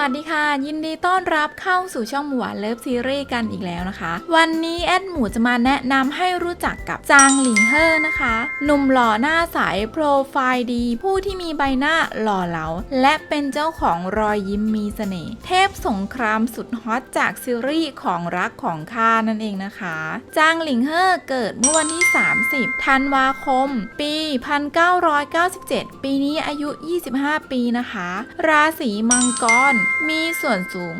วัสดีค่ะ ยินดีต้อนรับเข้าสู่ช่องหมูหวนเลิฟซีรีส์กันอีกแล้วนะคะ วันนี้แอดหมูจะมาแนะนำให้รู้จักกับจางหลิงเฮอร์นะคะ หนุ่มหล่อหน้าใสโปรไฟล์ดี ผู้ที่มีใบหน้าหล่อเหลา และเป็นเจ้าของรอยยิ้มมีเสน่ห์เทพสงครามสุดฮอตจากซีรีส์ของรักของข้านั่นเองนะคะ จางหลิงเฮอร์เกิดเมื่อวันที่ 30 ธันวาคม ปี 1997 ปีนี้อายุ 25 ปีนะคะ ราศีมังกรมีส่วนสูง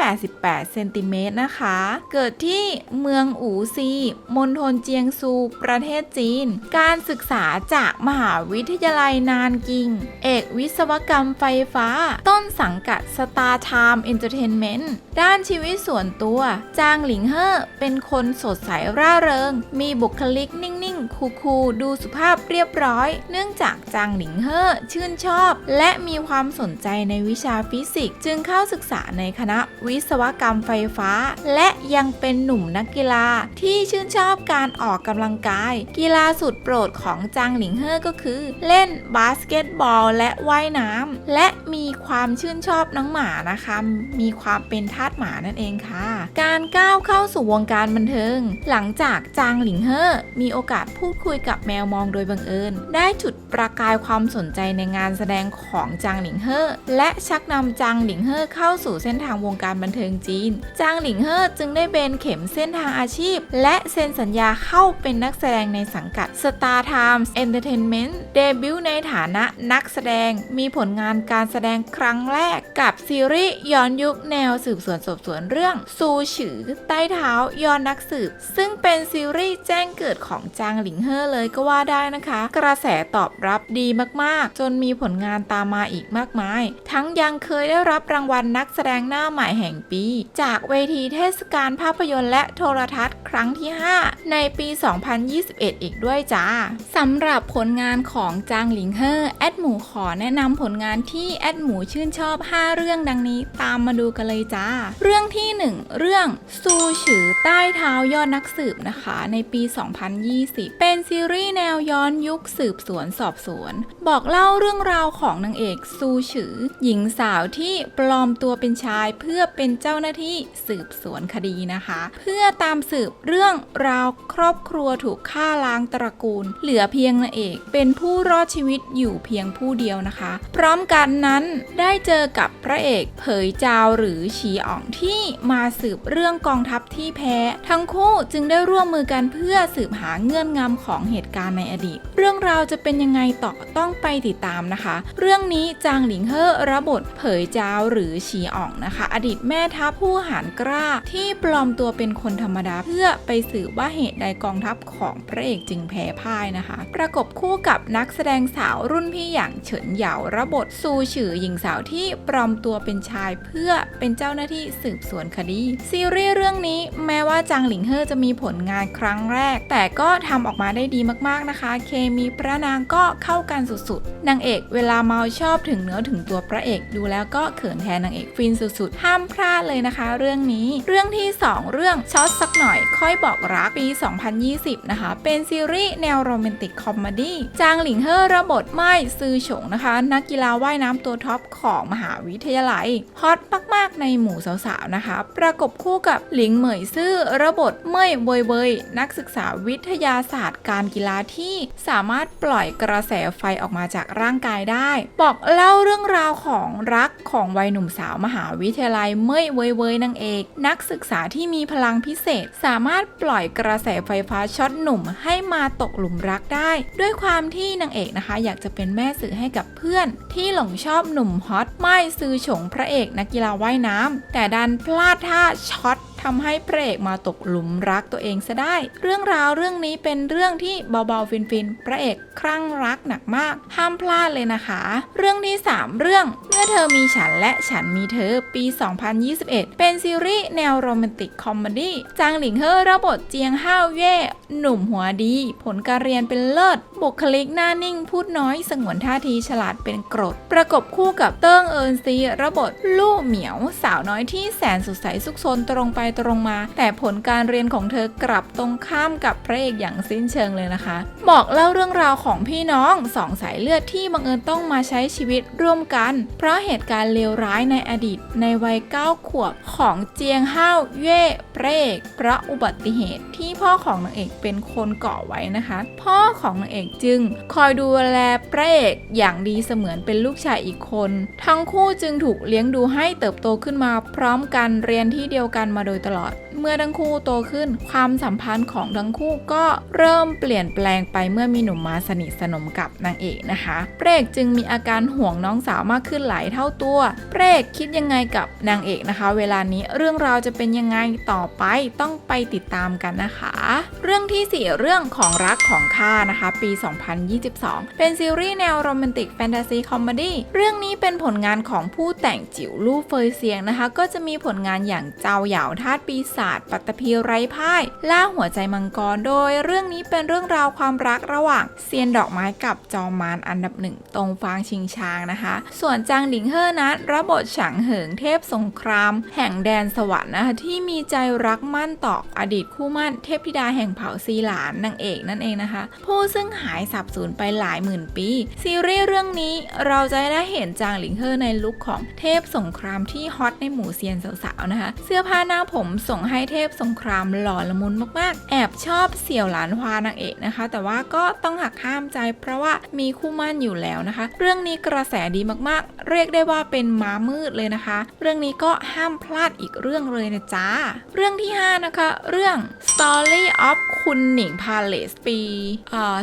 188 เซนติเมตรนะคะ เกิดที่เมืองอูซีมณฑลเจียงซู ประเทศจีน การศึกษาจากมหาวิทยาลัยนานกิง เอกวิศวกรรมไฟฟ้า ต้นสังกัด Star Time Entertainment ด้านชีวิตส่วนตัว จางหลิงเฮ่อเป็นคนสดใสร่าเริง มีบุคลิกนิ่งๆ คูลๆ ดูสุภาพเรียบร้อย เนื่องจากจางหลิงเฮ่อชื่นชอบ และมีความสนใจในวิชาฟิสิกส์จึงเข้าศึกษาในคณะวิศวกรรมไฟฟ้า และยังเป็นหนุ่มนักกีฬาที่ชื่นชอบการออกกำลังกาย กีฬาสุดโปรดของจางหลิงเฮ่อก็คือ เล่นบาสเกตบอลและว่ายน้ำและ มีความชื่นชอบน้องหมานะคะ มีความเป็นทาสหมานั่นเองค่ะ การก้าวเข้าสู่วงการบันเทิง หลังจากจางหลิงเฮ่อมีโอกาสพูดคุยกับแมวมองโดยบังเอิญ ได้จุดประกายความสนใจในงานแสดงของจางหลิงเฮ่อและชักนำจางหลิงเฮ่อเข้าสู่เส้นทางวงการบันเทิงจีน จางหลิงเฮ่อจึงได้เบนเข็มเส้นทางอาชีพ และเซ็นสัญญาเข้าเป็นนักแสดงในสังกัด Star Times Entertainment เดบิวต์ในฐานะนักแสดงมีผลงานการแสดงครั้งแรกกับซีรีส์ย้อนยุคแนวสืบสวนสอบสวนเรื่องซูฉือใต้เท้าย้อนนักสืบ ซึ่งเป็นซีรีส์แจ้งเกิดของจางหลิงเฮ่อเลยก็ว่าได้นะคะ กระแสตอบรับดีมากๆ จนมีผลงานตามมาอีกมากมาย ทั้งยังเคยได้รับรางวัลนักแสดงหน้าใหม่แห่งปี จากเวทีเทศกาลภาพยนตร์และโทรทัศน์ครั้งที่ 5 ในปี 2021 อีกด้วยจ้าสำหรับผลงานของจางหลิงเฮ่อแอดหมูขอแนะนำผลงานที่แอแอดหมูชื่นชอบ 5 เรื่องดังนี้ตามมาดูกันเลยจ้า เรื่องที่ 1 เรื่องซูฉือใต้เท้ายอดนักสืบนะคะ ในปี 2020 เป็นซีรีส์แนวย้อนยุคสืบสวนสอบสวน บอกเล่าเรื่องราวของนางเอกซูฉือ หญิงสาวที่ปลอมตัวเป็นชายเพื่อเป็นเจ้าหน้าที่สืบสวนคดีนะคะ เพื่อตามสืบเรื่องราวครอบครัวถูกฆ่าล้างตระกูล เหลือเพียงนางเอก เป็นผู้รอดชีวิตอยู่เพียงผู้เดียวนะคะ พร้อมกันนั้นได้เจอกับพระเอกเผยจาวหรือฉีอ่องที่มาสืบเรื่องกองทัพที่แพ้ ทั้งคู่จึงได้ร่วมมือกันเพื่อสืบหาเงื่อนงำของเหตุการณ์ในอดีต เรื่องราวจะเป็นยังไงต่อต้องไปติดตามนะคะ เรื่องนี้จางหลิงเฮ่อรับบทเผยจาวหรือฉีอ่องนะคะ อดีตแม่ทัพผู้หารกล้าที่ปลอมตัวเป็นคนธรรมดาเพื่อไปสืบว่าเหตุใดกองทัพของพระเอกจึงแพ้พ่ายนะคะ ประกบคู่กับนักแสดงสาวรุ่นพี่อย่างเฉินเหยารับบทซูฉือหญิงสาวที่ปลอมตัวเป็นชายเพื่อเป็นเจ้าหน้าที่สืบสวนคดี ซีรีส์เรื่องนี้แม้ว่าจางหลิงเฮ่อจะมีผลงานครั้งแรก แต่ก็ทำออกมาได้ดีมากๆนะคะ เคมีพระนางก็เข้ากันสุดๆนางเอกเวลาเมาชอบถึงเนื้อถึงตัวพระเอกดูแล้วก็เขินแทนนางเอกฟินสุดๆห้ามพลาดเลยนะคะ เรื่องนี้เรื่องที่ 2 เรื่องช็อตสักหน่อย ค่อยบอกรักปี 2020 นะคะ เป็นซีรีส์แนวโรแมนติกคอมเมดี้จางหลิงเฮ่อรับบทไม่ซือฉงนะคะ นักกีฬาว่ายน้ำตัวท็อปของมหาวิทยาลัยฮอตมาก ๆ ในหมู่สาวๆนะคะ ประกบคู่กับหลิงเหมยซื่อระบบทเมยเบยเบยนักศึกษาวิทยาศาสตร์การกีฬาที่สามารถปล่อยกระแสไฟออกมาจากร่างกายได้ บอกเล่าเรื่องราวของรักของวัยหนุ่มสาวมหาวิทยาลัยเมยเวยเวยนางเอก นักศึกษาที่มีพลังพิเศษ สามารถปล่อยกระแสไฟฟ้าช็อตหนุ่มให้มาตกหลุมรักได้ ด้วยความที่นางเอกนะคะ อยากจะเป็นแม่สื่อให้กับเพื่อน ที่หลงชอบหนุ่มฮอตไม่ซื้อฉงพระเอกนักกีฬาว่ายน้ำแต่ดันพลาดท่าช็อต ทำให้พระเอกมาตกหลุมรักตัวเองซะได้ เรื่องราวเรื่องนี้เป็นเรื่องที่เบาๆฟินๆพระเอกคลั่งรักหนักมาก ห้ามพลาดเลยนะคะ เรื่องที่ 3 เรื่องเมื่อเธอมีฉันและฉันมีเธอปี 2021 เป็นซีรีส์แนวโรแมนติกคอมเมดี้จางหลิงเฮ่อรับบทเจียงห้าวเย่หนุ่มหัวดี ผลการเรียนเป็นเลิศ บุคลิกหน้านิ่งพูดน้อยสงวนท่าทีฉลาดเป็นกรด ประกบคู่กับเติ้งเอินซีระบทลู่เหมียว สาวน้อยที่แสนสดใสซุกซนตรงไปตรงมา แต่ผลการเรียนของเธอกลับตรงข้ามกับพระเอกอย่างสิ้นเชิงเลยนะคะ บอกเล่าเรื่องราวของพี่น้องสองสายเลือดที่บังเอิญต้องมาใช้ชีวิตร่วมกัน เพราะเหตุการณ์เลวร้ายในอดีตในวัย 9 ขวบของเจียงห้าวเย่พระเอกเพราะอุบัติเหตุที่พ่อของนางเอกเป็นคนก่อไว้นะคะ พ่อของนางเอกจึง คอยดูแลพระเอกอย่างดีเสมือนเป็นลูกชายอีกคน ทั้งคู่จึงถูกเลี้ยงดูให้เติบโตขึ้นมาพร้อมกันเรียนที่เดียวกันมาโดยตลอด เมื่อทั้งคู่โตขึ้น ความสัมพันธ์ของทั้งคู่ก็เริ่มเปลี่ยนแปลงไปเมื่อมีหนุ่มมาสนิทสนมกับนางเอกนะคะเพรกจึงมีอาการห่วงน้องสาวมากขึ้นหลายเท่าตัวเพรกคิดยังไงกับนางเอกนะคะ เวลานี้เรื่องราวจะเป็นยังไงต่อไปต้องไปติดตามกันนะคะ เรื่องที่ 4 เรื่องของรักของข้านะคะ ปี 2022 เป็นซีรีส์แนวโรแมนติกแฟนตาซีคอมเมดี้เรื่องนี้เป็นผลงานของผู้แต่งจิ๋วลู่เฟยเซียงนะคะ ก็จะมีผลงานอย่างเจ้าเหยาทาสปีศาจปัตตภีไร้พ่าย ล่าหัวใจมังกร โดยเรื่องนี้เป็นเรื่องราวความรักระหว่างเซียนดอกไม้กับจอมมารอันดับหนึ่งตรงฟางชิงช้างนะคะ ส่วนจางหลิงเฮ่อนั้นรับบทฉางเหิงเทพสงคราม แห่งแดนสวรรค์นะคะที่มีใจรักมั่นต่ออดีตคู่มั่นเทพธิดาแห่งเผ่าซีหลานนางเอกนั่นเองนะคะ ผู้ซึ่งหายสับสูญไปหลายหมื่นปี ซีรีส์เรื่องนี้เราจะได้เห็นจางหลิงเฮ่อในลุคของเทพสงครามที่ฮอตในหมู่เซียนสาวๆนะคะ เสื้อผ้าหน้าผผมส่งให้เทพสงครามหล่อละมุนมากๆ แอบชอบเสี่ยวหลานฮวานางเอกนะคะ แต่ว่าก็ต้องหักห้ามใจ เพราะว่ามีคู่มั่นอยู่แล้วนะคะ เรื่องนี้กระแสดีมากๆ เรียกได้ว่าเป็นม้ามืดเลยนะคะ เรื่องนี้ก็ห้ามพลาดอีกเรื่องเลยนะจ๊ะเรื่องที่ 5 นะคะ เรื่อง Story of คุณหนิงพาเลสปีเอ่อ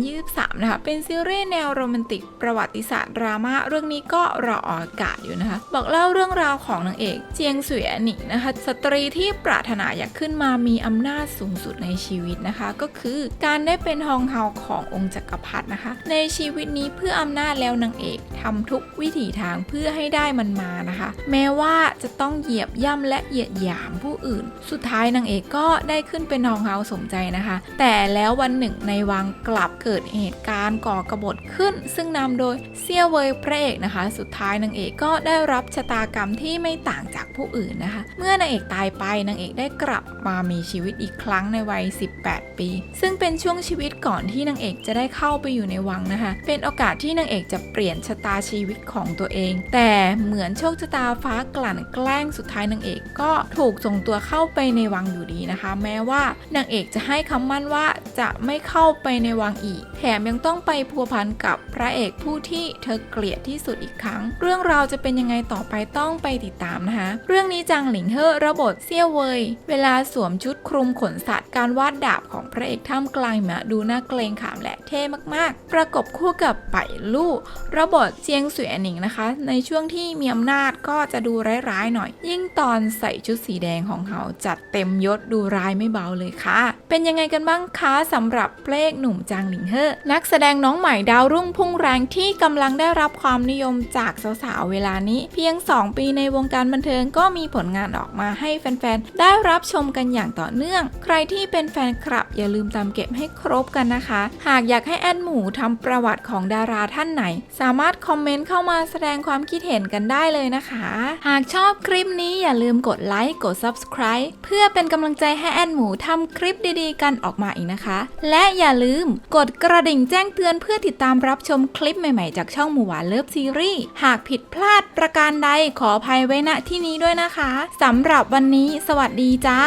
2023 นะคะ เป็นซีรีส์แนวโรแมนติกประวัติศาสตร์ดราม่าเรื่องนี้ก็รอออกอากาศอยู่นะคะ บอกเล่าเรื่องราวของนางเอก เจียงเสวียหนิงนะคะสตรีที่ปรารถนาอยากขึ้นมามีอำนาจสูงสุดในชีวิตนะคะ ก็คือการได้เป็นทองเฮาขององค์จักรพรรดินะคะ ในชีวิตนี้เพื่ออำนาจแล้วนางเอกทำทุกวิถีทางเพื่อให้ได้มันมานะคะ แม้ว่าจะต้องเหยียบย่ำและเหยียดหยามผู้อื่น สุดท้ายนางเอกก็ได้ขึ้นเป็นทองเฮาสมใจนะคะ แต่แล้ววันหนึ่งในวังกลับเกิดเหตุการณ์ก่อกบฏขึ้น ซึ่งนำโดยเซียวเวยพระเอกนะคะ สุดท้ายนางเอกก็ได้รับชะตากรรมที่ไม่ต่างจากผู้อื่นนะคะ เมื่อนางเอกตายไปนางเอกได้กลับมามีชีวิตอีกครั้งในวัย 18 ปี ซึ่งเป็นช่วงชีวิตก่อนที่นางเอกจะได้เข้าไปอยู่ในวังนะคะ เป็นโอกาสที่นางเอกจะเปลี่ยนชะตาชีวิตของตัวเอง แต่เหมือนโชคชะตาฟ้ากลั่นแกล้งสุดท้ายนางเอกก็ถูกส่งตัวเข้าไปในวังอยู่ดีนะคะ แม้ว่านางเอกจะให้คำมั่นว่าจะไม่เข้าไปในวังอีกแถมยังต้องไปพัวพันกับพระเอกผู้ที่เธอเกลียดที่สุดอีกครั้ง เรื่องราวจะเป็นยังไงต่อไปต้องไปติดตามนะคะ เรื่องนี้จางหลิงเฮ่อระบทเซี่ยวเวยเวลาสวมชุดคลุมขนสัตว์การวาดดาบของพระเอกท่ามกลางหมะดูน่าเกรงขามและเท่มากๆ ประกบคู่กับไปลู่ระบทเจียงสวยหนิงนะคะ ในช่วงที่มีอำนาจก็จะดูร้ายๆหน่อย ยิ่งตอนใส่ชุดสีแดงของเขาจัดเต็มยศดูร้ายไม่เบาเลยค่ะ เป็นยังไงกันบ้างคะสำหรับเพลงหนุ่มจางหลิงเฮ่อนักแสดงน้องใหม่ดาวรุ่งพุ่งแรงที่กำลังได้รับความนิยมจากสาวๆเวลานี้ เพียง 2 ปีในวงการบันเทิงก็มีผลงานออกมาให้แฟนๆ ได้รับชมกันอย่างต่อเนื่อง ใครที่เป็นแฟนคลับอย่าลืมตามเก็บให้ครบกันนะคะ หากอยากให้แอดหมูทำประวัติของดาราท่านไหน สามารถคอมเมนต์เข้ามาแสดงความคิดเห็นกันได้เลยนะคะ หากชอบคลิปนี้อย่าลืมกดไลค์กด subscribe เพื่อเป็นกำลังใจให้แอดหมูทำคลิปดีๆ กันออกมาอีกนะคะ และอย่าลืมกดกระระดิ่งแจ้งเตือนเพื่อติดตามรับชมคลิปใหม่ๆ จากช่องหมูหวานเลิฟซีรีส์หากผิดพลาดประการใดขออภัยไว้ณที่นี้ด้วยนะคะสำหรับวันนี้ สวัสดีจ้า